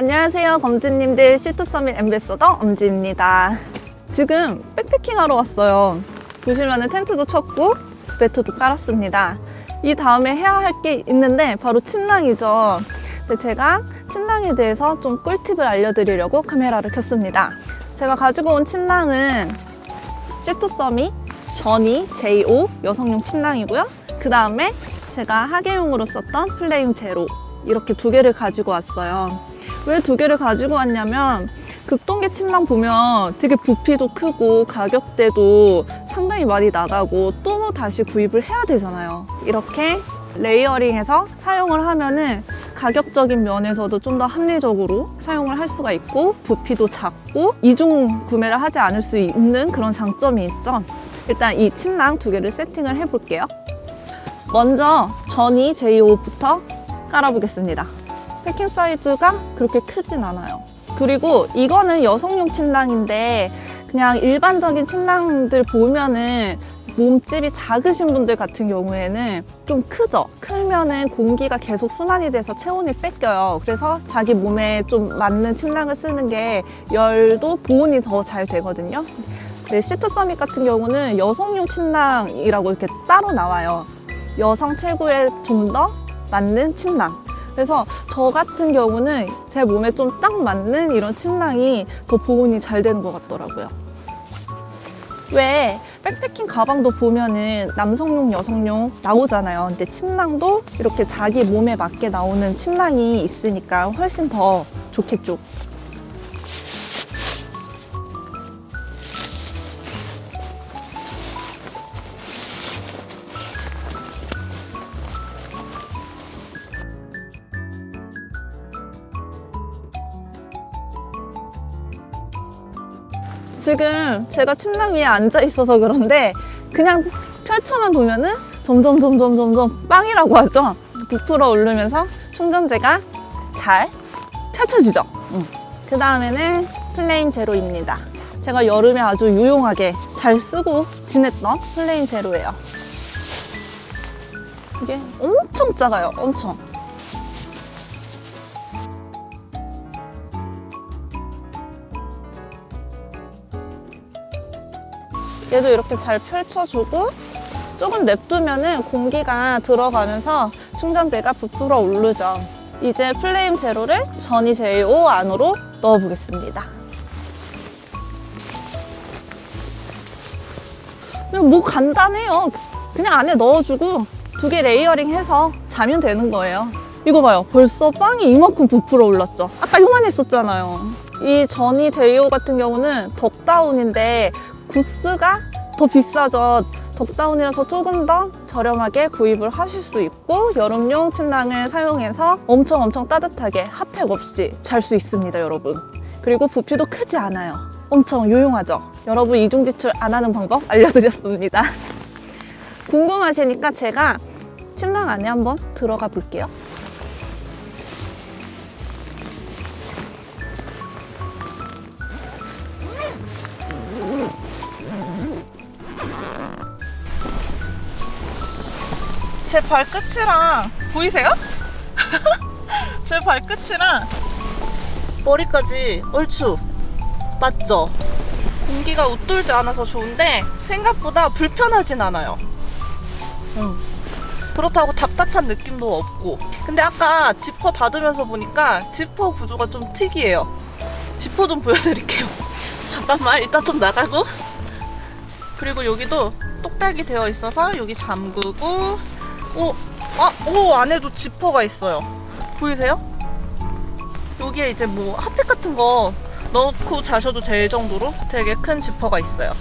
안녕하세요, 검지님들 시트 서밋 엠베서더 엄지입니다. 지금 백패킹 하러 왔어요. 보시면은 텐트도 쳤고 매트도 깔았습니다. 이 다음에 해야 할 게 있는데 바로 침낭이죠. 근데 제가 침낭에 대해서 좀 꿀팁을 알려드리려고 카메라를 켰습니다. 제가 가지고 온 침낭은 시트 서밋 전이 J5 여성용 침낭이고요. 그 다음에 제가 하계용으로 썼던 플레임 제로 이렇게 두 개를 가지고 왔어요. 왜 두 개를 가지고 왔냐면 극동계 침낭 보면 되게 부피도 크고 가격대도 상당히 많이 나가고 또 다시 구입을 해야 되잖아요. 이렇게 레이어링해서 사용을 하면은 가격적인 면에서도 좀 더 합리적으로 사용을 할 수가 있고 부피도 작고 이중 구매를 하지 않을 수 있는 그런 장점이 있죠. 일단 이 침낭 두 개를 세팅을 해볼게요. 먼저 전이 J5부터 깔아보겠습니다. 패킹 사이즈가 그렇게 크진 않아요. 그리고 이거는 여성용 침낭인데 그냥 일반적인 침낭들 보면은 몸집이 작으신 분들 같은 경우에는 좀 크죠. 크면은 공기가 계속 순환이 돼서 체온이 뺏겨요. 그래서 자기 몸에 좀 맞는 침낭을 쓰는 게 열도 보온이 더 잘 되거든요. 네, 시트 서밋 같은 경우는 여성용 침낭이라고 이렇게 따로 나와요. 여성 체구에 좀더 맞는 침낭. 그래서 저 같은 경우는 제 몸에 좀 딱 맞는 이런 침낭이 더 보온이 잘 되는 것 같더라고요. 왜 백패킹 가방도 보면은 남성용, 여성용 나오잖아요. 근데 침낭도 이렇게 자기 몸에 맞게 나오는 침낭이 있으니까 훨씬 더 좋겠죠. 지금 제가 침낭 위에 앉아 있어서 그런데 그냥 펼쳐만 보면은 점점 점점 점점 빵이라고 하죠. 부풀어 오르면서 충전재가 잘 펼쳐지죠. 그 다음에는 플레임 제로입니다. 제가 여름에 아주 유용하게 잘 쓰고 지냈던 플레임 제로예요. 이게 엄청 작아요. 엄청. 얘도 이렇게 잘 펼쳐주고 조금 냅두면은 공기가 들어가면서 충전재가 부풀어 오르죠. 이제 플레임 제로를 전이 제로 안으로 넣어 보겠습니다. 그냥 뭐 간단해요. 그냥 안에 넣어주고 두 개 레이어링 해서 자면 되는 거예요. 이거 봐요. 벌써 빵이 이만큼 부풀어 올랐죠. 아까 요만했었잖아요. 이 전이 제이오 같은 경우는 덕다운인데 구스가 더 비싸죠. 덕다운이라서 조금 더 저렴하게 구입을 하실 수 있고 여름용 침낭을 사용해서 엄청 엄청 따뜻하게 핫팩 없이 잘 수 있습니다, 여러분. 그리고 부피도 크지 않아요. 엄청 유용하죠. 여러분 이중 지출 안 하는 방법 알려드렸습니다. 궁금하시니까 제가 침낭 안에 한번 들어가 볼게요. 제 발끝이랑 보이세요? 제 발끝이랑 머리까지 얼추 맞죠? 공기가 웃돌지 않아서 좋은데 생각보다 불편하진 않아요. 음. 그렇다고 답답한 느낌도 없고 근데 아까 지퍼 닫으면서 보니까 지퍼 구조가 좀 특이해요. 지퍼 좀 보여드릴게요. 잠깐만 일단 좀 나가고 그리고 여기도 똑딱이 되어 있어서 여기 잠그고 오, 아, 오 안에도 지퍼가 있어요. 보이세요? 여기에 이제 뭐 핫팩 같은 거 넣고 자셔도 될 정도로 되게 큰 지퍼가 있어요.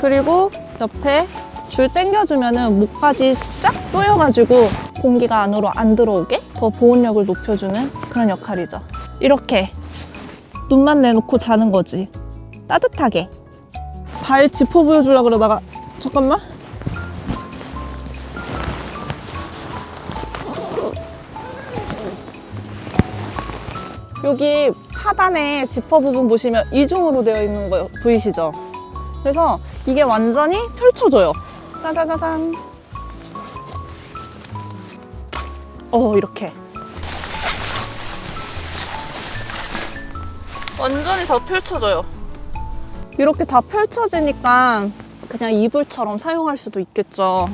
그리고 옆에 줄 당겨주면은 목까지 쫙 조여가지고 공기가 안으로 안 들어오게 더 보온력을 높여주는 그런 역할이죠. 이렇게 눈만 내놓고 자는 거지. 따뜻하게. 발 지퍼 보여주려고 그러다가 잠깐만. 여기 하단에 지퍼 부분 보시면 이중으로 되어 있는 거 보이시죠? 그래서 이게 완전히 펼쳐져요. 짜자자잔. 어, 이렇게. 완전히 다 펼쳐져요. 이렇게 다 펼쳐지니까 그냥 이불처럼 사용할 수도 있겠죠.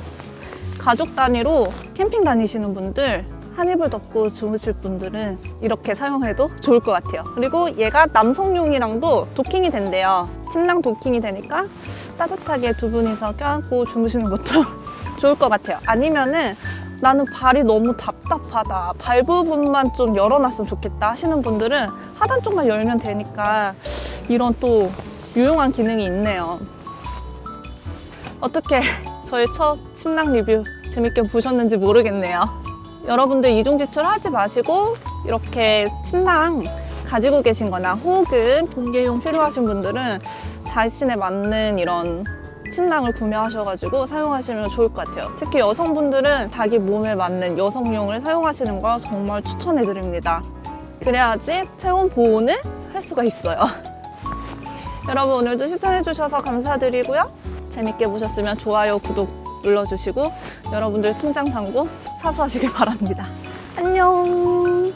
가족 단위로 캠핑 다니시는 분들, 한 이불 덮고 주무실 분들은 이렇게 사용해도 좋을 것 같아요. 그리고 얘가 남성용이랑도 도킹이 된대요. 침낭 도킹이 되니까 따뜻하게 두 분이서 껴안고 주무시는 것도 좋을 것 같아요. 아니면은 나는 발이 너무 답답하다. 발 부분만 좀 열어놨으면 좋겠다 하시는 분들은 하단 쪽만 열면 되니까 이런 또 유용한 기능이 있네요. 어떻게 저의 첫 침낭 리뷰 재밌게 보셨는지 모르겠네요. 여러분들 이중지출 하지 마시고 이렇게 침낭 가지고 계신 거나 혹은 본계용 필요하신 분들은 자신에 맞는 이런 침낭을 구매하셔가지고 사용하시면 좋을 것 같아요. 특히 여성분들은 자기 몸에 맞는 여성용을 사용하시는 걸 정말 추천해드립니다. 그래야지 체온 보온을 할 수가 있어요. 여러분 오늘도 시청해주셔서 감사드리고요. 재밌게 보셨으면 좋아요, 구독 눌러주시고 여러분들 통장 잔고 사수하시길 바랍니다. 안녕.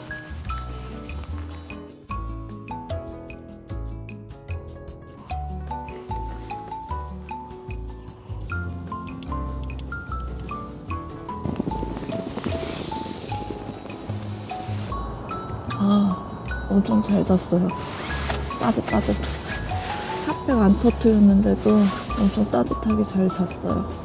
아, 엄청 잘 잤어요. 따뜻 따뜻. 핫팩 안 터트렸는데도 엄청 따뜻하게 잘 잤어요.